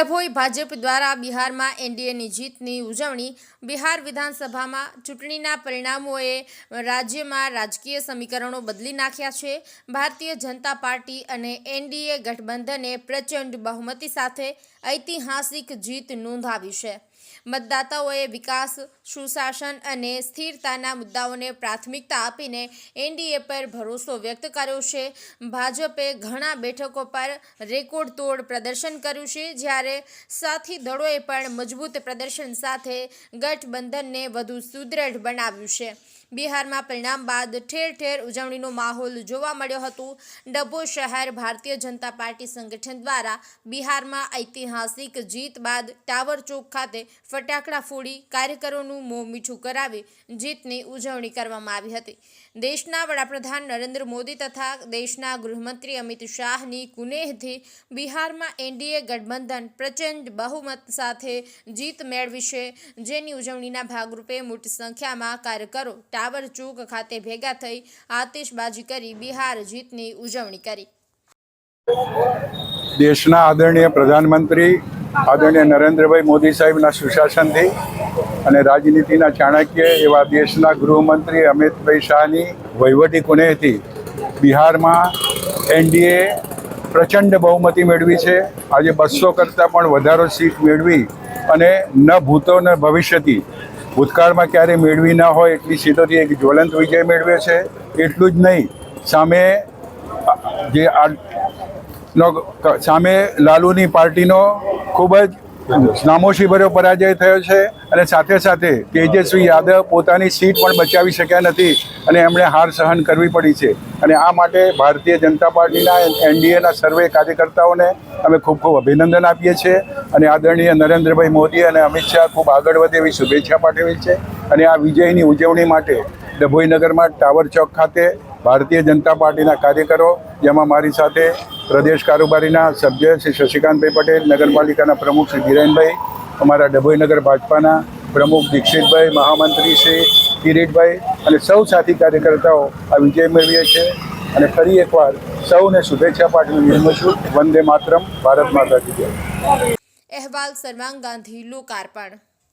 ડભોઈ ભાજપ દ્વારા બિહારમાં એનડીએની જીતની ઉજવણી બિહાર વિધાનસભામાં ચૂંટણીના પરિણામોએ રાજ્યમાં રાજકીય સમીકરણો બદલી નાખ્યા છે. ભારતીય જનતા પાર્ટી અને એનડીએ ગઠબંધને પ્રચંડ બહુમતી સાથે ઐતિહાસિક જીત નોંધાવી છે. મતદાતાઓએ વિકાસ, સુશાસન અને સ્થિરતાના મુદ્દાઓને પ્રાથમિકતા આપીને એનડીએ પર ભરોસો વ્યક્ત કર્યો છે. ભાજપે ઘણા બેઠકો પર રેકોર્ડ તોડ પ્રદર્શન કર્યું છે, જ્યારે સાથી દળોએ પણ મજબૂત પ્રદર્શન સાથે ગઠબંધનને વધુ સુદૃઢ બનાવ્યું છે. બિહારમાં પરિણામ બાદ ઠેર ઠેર ઉજવણીનો માહોલ જોવા મળ્યો હતો. ડભો શહેર ભારતીય જનતા પાર્ટી સંગઠન દ્વારા બિહારમાં ઐતિહાસિક જીત બાદ ટાવર ચોક ખાતે ફટાકડા ફોડી કાર્યકરોનું મોં મીઠું કરાવી જીતની ઉજવણી કરવામાં આવી હતી. દેશના વડાપ્રધાન નરેન્દ્ર મોદી તથા દેશના ગૃહમંત્રી અમિત શાહની કુનેહથી બિહારમાં એનડીએ ગઠબંધન પ્રચંડ બહુમત સાથે જીત મેળવી છે. જેની ઉજવણીના ભાગરૂપે મોટી સંખ્યામાં કાર્યકરો ટાવર ખાતે ભેગા થઈ આતિશબાજી કરી બિહાર જીતની ઉજવણી કરી. દેશના આદરણીય પ્રધાનમંત્રી, આદરણીય નરેન્દ્રભાઈ મોદી સાહેબના સુશાસનથી અને રાજનીતિના ચાણક્ય એવા દેશના ગૃહમંત્રી અમિતભાઈ શાહની વહીવટી કુનેહથી બિહારમાં એનડીએ પ્રચંડ બહુમતી મેળવી છે. આજે બસો કરતાં પણ વધારો સીટ મેળવી અને ન ભૂતો ન ભવિષ્યથી ભૂતકાળમાં ક્યારેય મેળવી ન હોય એટલી સીટોથી એક જ્વલંત વિજય મેળવ્યો છે. એટલું જ નહીં, સામે જે આ સામે લાલુની પાર્ટીનો ખૂબ જ નામોશીભર્યો પરાજય થયો છે અને સાથે સાથે તેજસ્વી યાદવ પોતાની સીટ પણ બચાવી શક્યા નથી અને એમણે હાર સહન કરવી પડી છે. અને આ માટે ભારતીય જનતા પાર્ટીના એનડીએના સર્વે કાર્યકર્તાઓને અમે ખૂબ ખૂબ અભિનંદન આપીએ છીએ અને આદરણીય નરેન્દ્રભાઈ મોદી અને અમિત શાહ ખૂબ આગળ વધે એવી શુભેચ્છા પાઠવી છે. અને આ વિજયની ઉજવણી માટે ડભોઈનગરમાં ટાવર ચોક ખાતે ભારતીય જનતા પાર્ટીના કાર્યકરો, જેમાં મારી સાથે પ્રદેશ કારોબારીના સભ્ય શ્રી શશિકાંતભાઈ પટેલ, નગરપાલિકાના પ્રમુખ શ્રી ધીરેનભાઈ, અમારા ડભોઈ નગર ભાજપાના પ્રમુખ દીક્ષિતભાઈ, મહામંત્રી શ્રી કિરીટભાઈ અને સૌ સાથી કાર્યકર્તાઓ આ વિજય મેળવીએ છીએ. અને ફરી એકવાર સૌને શુભેચ્છા પાઠવી વિરમું છું. વંદે માતરમ, ભારત માતા કી જય. અહેવાલ સર્વાંગ ગાંધી લોકાર્પણ.